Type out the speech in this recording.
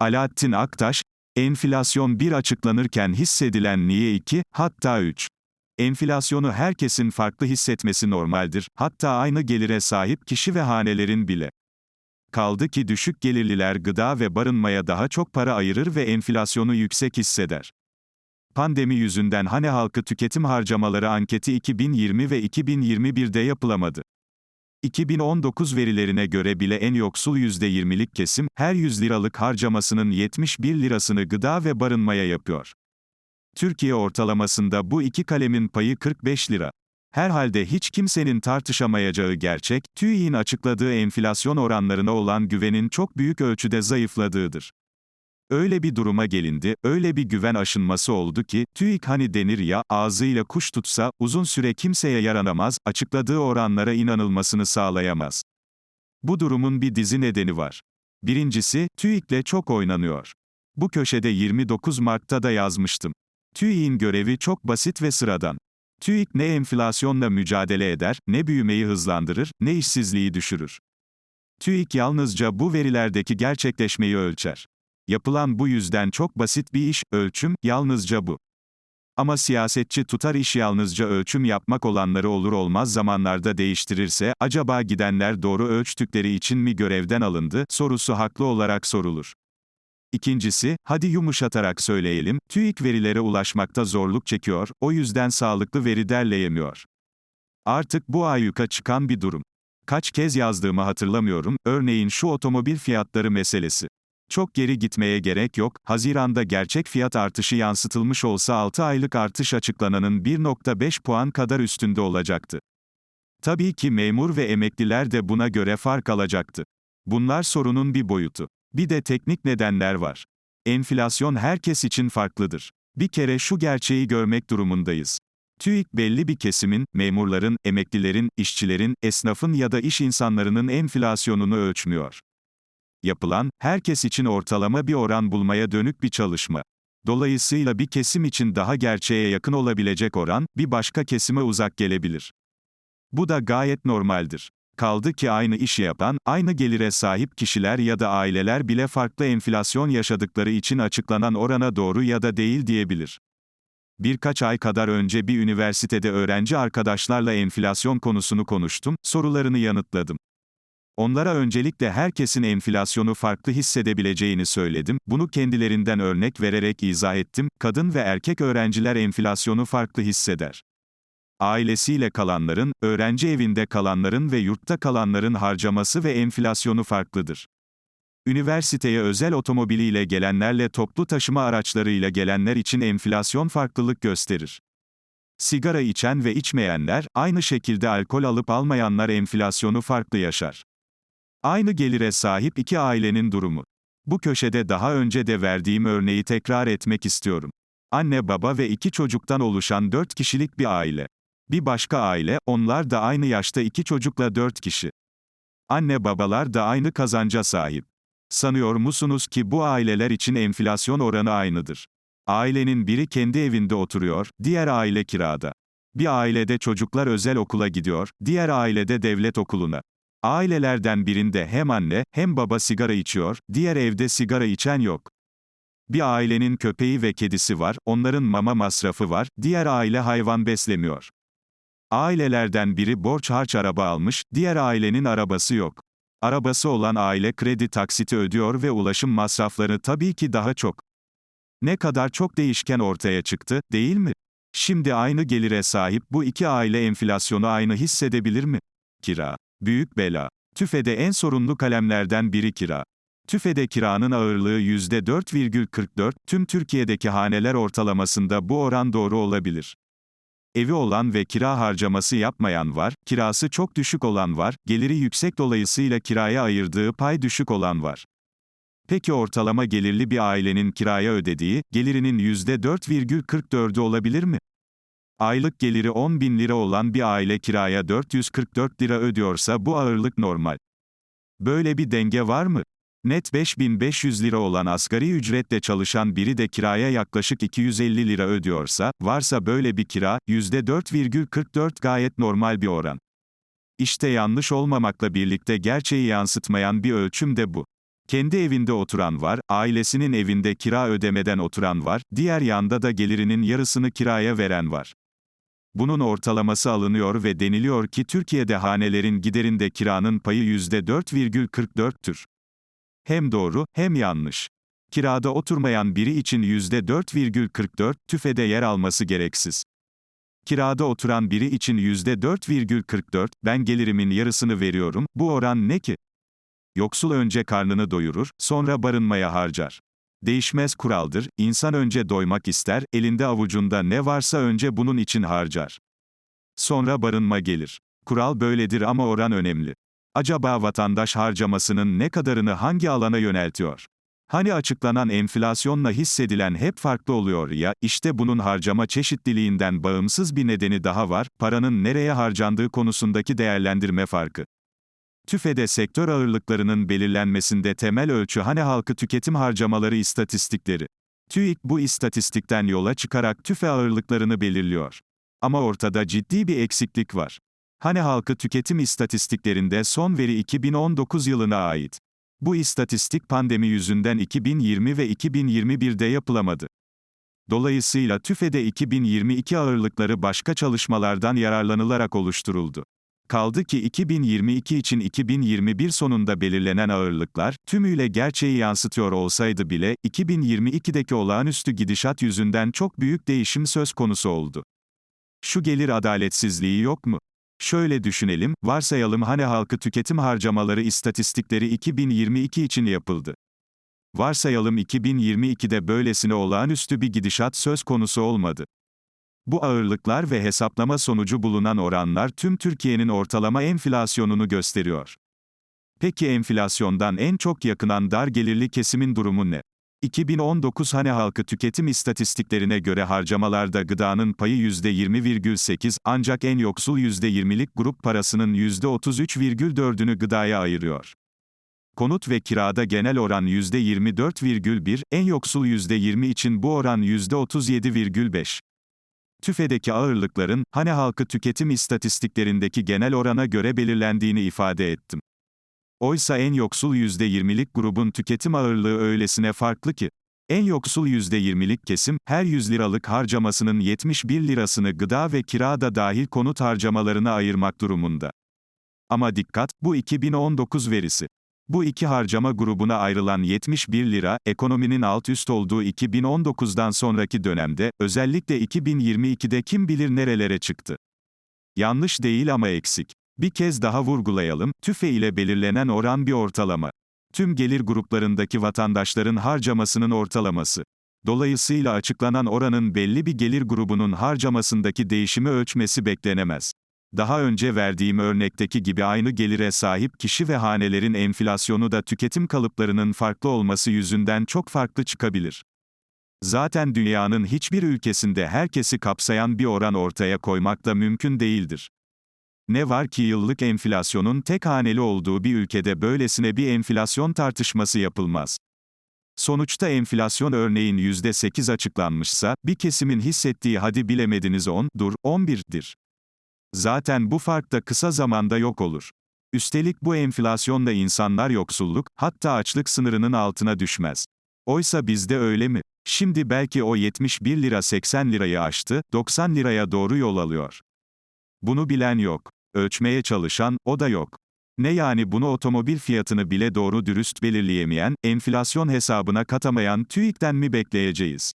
Alaaddin Aktaş, enflasyon 1 açıklanırken hissedilen niye 2, hatta 3. Enflasyonu herkesin farklı hissetmesi normaldir, hatta aynı gelire sahip kişi ve hanelerin bile. Kaldı ki düşük gelirliler gıda ve barınmaya daha çok para ayırır ve enflasyonu yüksek hisseder. Pandemi yüzünden hane halkı tüketim harcamaları anketi 2020 ve 2021'de yapılamadı. 2019 verilerine göre bile en yoksul %20'lik kesim, her 100 liralık harcamasının 71 lirasını gıda ve barınmaya yapıyor. Türkiye ortalamasında bu iki kalemin payı 45 lira. Herhalde hiç kimsenin tartışamayacağı gerçek, TÜİK'in açıkladığı enflasyon oranlarına olan güvenin çok büyük ölçüde zayıfladığıdır. Öyle bir duruma gelindi, öyle bir güven aşınması oldu ki, TÜİK hani denir ya, ağzıyla kuş tutsa, uzun süre kimseye yaranamaz, açıkladığı oranlara inanılmasını sağlayamaz. Bu durumun bir dizi nedeni var. Birincisi, TÜİK'le çok oynanıyor. Bu köşede 29 Mart'ta da yazmıştım. TÜİK'in görevi çok basit ve sıradan. TÜİK ne enflasyonla mücadele eder, ne büyümeyi hızlandırır, ne işsizliği düşürür. TÜİK yalnızca bu verilerdeki gerçekleşmeyi ölçer. Yapılan bu yüzden çok basit bir iş, ölçüm, yalnızca bu. Ama siyasetçi tutar iş yalnızca ölçüm yapmak olanları olur olmaz zamanlarda değiştirirse, acaba gidenler doğru ölçtükleri için mi görevden alındı, sorusu haklı olarak sorulur. İkincisi, hadi yumuşatarak söyleyelim, TÜİK verilere ulaşmakta zorluk çekiyor, o yüzden sağlıklı veri derleyemiyor. Artık bu ayyuka çıkan bir durum. Kaç kez yazdığımı hatırlamıyorum, örneğin şu otomobil fiyatları meselesi. Çok geri gitmeye gerek yok, Haziran'da gerçek fiyat artışı yansıtılmış olsa 6 aylık artış açıklananın 1.5 puan kadar üstünde olacaktı. Tabii ki memur ve emekliler de buna göre fark alacaktı. Bunlar sorunun bir boyutu. Bir de teknik nedenler var. Enflasyon herkes için farklıdır. Bir kere şu gerçeği görmek durumundayız. TÜİK belli bir kesimin, memurların, emeklilerin, işçilerin, esnafın ya da iş insanlarının enflasyonunu ölçmüyor. Yapılan, herkes için ortalama bir oran bulmaya dönük bir çalışma. Dolayısıyla bir kesim için daha gerçeğe yakın olabilecek oran, bir başka kesime uzak gelebilir. Bu da gayet normaldir. Kaldı ki aynı işi yapan, aynı gelire sahip kişiler ya da aileler bile farklı enflasyon yaşadıkları için açıklanan orana doğru ya da değil diyebilir. Birkaç ay kadar önce bir üniversitede öğrenci arkadaşlarla enflasyon konusunu konuştum, sorularını yanıtladım. Onlara öncelikle herkesin enflasyonu farklı hissedebileceğini söyledim, bunu kendilerinden örnek vererek izah ettim, kadın ve erkek öğrenciler enflasyonu farklı hisseder. Ailesiyle kalanların, öğrenci evinde kalanların ve yurtta kalanların harcaması ve enflasyonu farklıdır. Üniversiteye özel otomobiliyle gelenlerle toplu taşıma araçlarıyla gelenler için enflasyon farklılık gösterir. Sigara içen ve içmeyenler, aynı şekilde alkol alıp almayanlar enflasyonu farklı yaşar. Aynı gelire sahip iki ailenin durumu. Bu köşede daha önce de verdiğim örneği tekrar etmek istiyorum. Anne baba ve iki çocuktan oluşan dört kişilik bir aile. Bir başka aile, onlar da aynı yaşta iki çocukla dört kişi. Anne babalar da aynı kazanca sahip. Sanıyor musunuz ki bu aileler için enflasyon oranı aynıdır? Ailenin biri kendi evinde oturuyor, diğer aile kirada. Bir ailede çocuklar özel okula gidiyor, diğer ailede devlet okuluna. Ailelerden birinde hem anne, hem baba sigara içiyor, diğer evde sigara içen yok. Bir ailenin köpeği ve kedisi var, onların mama masrafı var, diğer aile hayvan beslemiyor. Ailelerden biri borç harç araba almış, diğer ailenin arabası yok. Arabası olan aile kredi taksiti ödüyor ve ulaşım masrafları tabii ki daha çok. Ne kadar çok değişken ortaya çıktı, değil mi? Şimdi aynı gelire sahip bu iki aile enflasyonu aynı hissedebilir mi? Kira. Büyük bela. TÜFE'de en sorunlu kalemlerden biri kira. TÜFE'de kiranın ağırlığı %4,44, tüm Türkiye'deki haneler ortalamasında bu oran doğru olabilir. Evi olan ve kira harcaması yapmayan var, kirası çok düşük olan var, geliri yüksek dolayısıyla kiraya ayırdığı pay düşük olan var. Peki ortalama gelirli bir ailenin kiraya ödediği, gelirinin %4,44'ü olabilir mi? Aylık geliri 10 bin lira olan bir aile kiraya 444 lira ödüyorsa bu ağırlık normal. Böyle bir denge var mı? Net 5500 lira olan asgari ücretle çalışan biri de kiraya yaklaşık 250 lira ödüyorsa, varsa böyle bir kira, %4,44 gayet normal bir oran. İşte yanlış olmamakla birlikte gerçeği yansıtmayan bir ölçüm de bu. Kendi evinde oturan var, ailesinin evinde kira ödemeden oturan var, diğer yanda da gelirinin yarısını kiraya veren var. Bunun ortalaması alınıyor ve deniliyor ki Türkiye'de hanelerin giderinde kiranın payı %4,44'tür. Hem doğru, hem yanlış. Kirada oturmayan biri için %4,44, tüfede yer alması gereksiz. Kirada oturan biri için %4,44, ben gelirimin yarısını veriyorum, bu oran ne ki? Yoksul önce karnını doyurur, sonra barınmaya harcar. Değişmez kuraldır, insan önce doymak ister, elinde avucunda ne varsa önce bunun için harcar. Sonra barınma gelir. Kural böyledir ama oran önemli. Acaba vatandaş harcamasının ne kadarını hangi alana yöneltiyor? Hani açıklanan enflasyonla hissedilen hep farklı oluyor ya, işte bunun harcama çeşitliliğinden bağımsız bir nedeni daha var, paranın nereye harcandığı konusundaki değerlendirme farkı. TÜFE'de sektör ağırlıklarının belirlenmesinde temel ölçü hane halkı tüketim harcamaları istatistikleri. TÜİK bu istatistikten yola çıkarak TÜFE ağırlıklarını belirliyor. Ama ortada ciddi bir eksiklik var. Hane halkı tüketim istatistiklerinde son veri 2019 yılına ait. Bu istatistik pandemi yüzünden 2020 ve 2021'de yapılamadı. Dolayısıyla TÜFE'de 2022 ağırlıkları başka çalışmalardan yararlanılarak oluşturuldu. Kaldı ki 2022 için 2021 sonunda belirlenen ağırlıklar, tümüyle gerçeği yansıtıyor olsaydı bile, 2022'deki olağanüstü gidişat yüzünden çok büyük değişim söz konusu oldu. Şu gelir adaletsizliği yok mu? Şöyle düşünelim, varsayalım hane halkı tüketim harcamaları istatistikleri 2022 için yapıldı. Varsayalım 2022'de böylesine olağanüstü bir gidişat söz konusu olmadı. Bu ağırlıklar ve hesaplama sonucu bulunan oranlar tüm Türkiye'nin ortalama enflasyonunu gösteriyor. Peki enflasyondan en çok yakınan dar gelirli kesimin durumu ne? 2019 hane halkı tüketim istatistiklerine göre harcamalarda gıdanın payı %20,8 ancak en yoksul %20'lik grup parasının %33,4'ünü gıdaya ayırıyor. Konut ve kirada genel oran %24,1, en yoksul %20 için bu oran %37,5. TÜFE'deki ağırlıkların, hane halkı tüketim istatistiklerindeki genel orana göre belirlendiğini ifade ettim. Oysa en yoksul %20'lik grubun tüketim ağırlığı öylesine farklı ki, en yoksul %20'lik kesim, her 100 liralık harcamasının 71 lirasını gıda ve kira da dahil konut harcamalarına ayırmak durumunda. Ama dikkat, bu 2019 verisi. Bu iki harcama grubuna ayrılan 71 lira, ekonominin alt üst olduğu 2019'dan sonraki dönemde, özellikle 2022'de kim bilir nerelere çıktı. Yanlış değil ama eksik. Bir kez daha vurgulayalım, TÜFE ile belirlenen oran bir ortalama. Tüm gelir gruplarındaki vatandaşların harcamasının ortalaması. Dolayısıyla açıklanan oranın belli bir gelir grubunun harcamasındaki değişimi ölçmesi beklenemez. Daha önce verdiğim örnekteki gibi aynı gelire sahip kişi ve hanelerin enflasyonu da tüketim kalıplarının farklı olması yüzünden çok farklı çıkabilir. Zaten dünyanın hiçbir ülkesinde herkesi kapsayan bir oran ortaya koymak da mümkün değildir. Ne var ki yıllık enflasyonun tek haneli olduğu bir ülkede böylesine bir enflasyon tartışması yapılmaz. Sonuçta enflasyon örneğin %8 açıklanmışsa, bir kesimin hissettiği hadi bilemediniz 10, dur, 11'dir. Zaten bu fark da kısa zamanda yok olur. Üstelik bu enflasyonla insanlar yoksulluk, hatta açlık sınırının altına düşmez. Oysa bizde öyle mi? Şimdi belki o 71 lira 80 lirayı aştı, 90 liraya doğru yol alıyor. Bunu bilen yok. Ölçmeye çalışan, o da yok. Ne yani bunu otomobil fiyatını bile doğru dürüst belirleyemeyen, enflasyon hesabına katamayan TÜİK'ten mi bekleyeceğiz?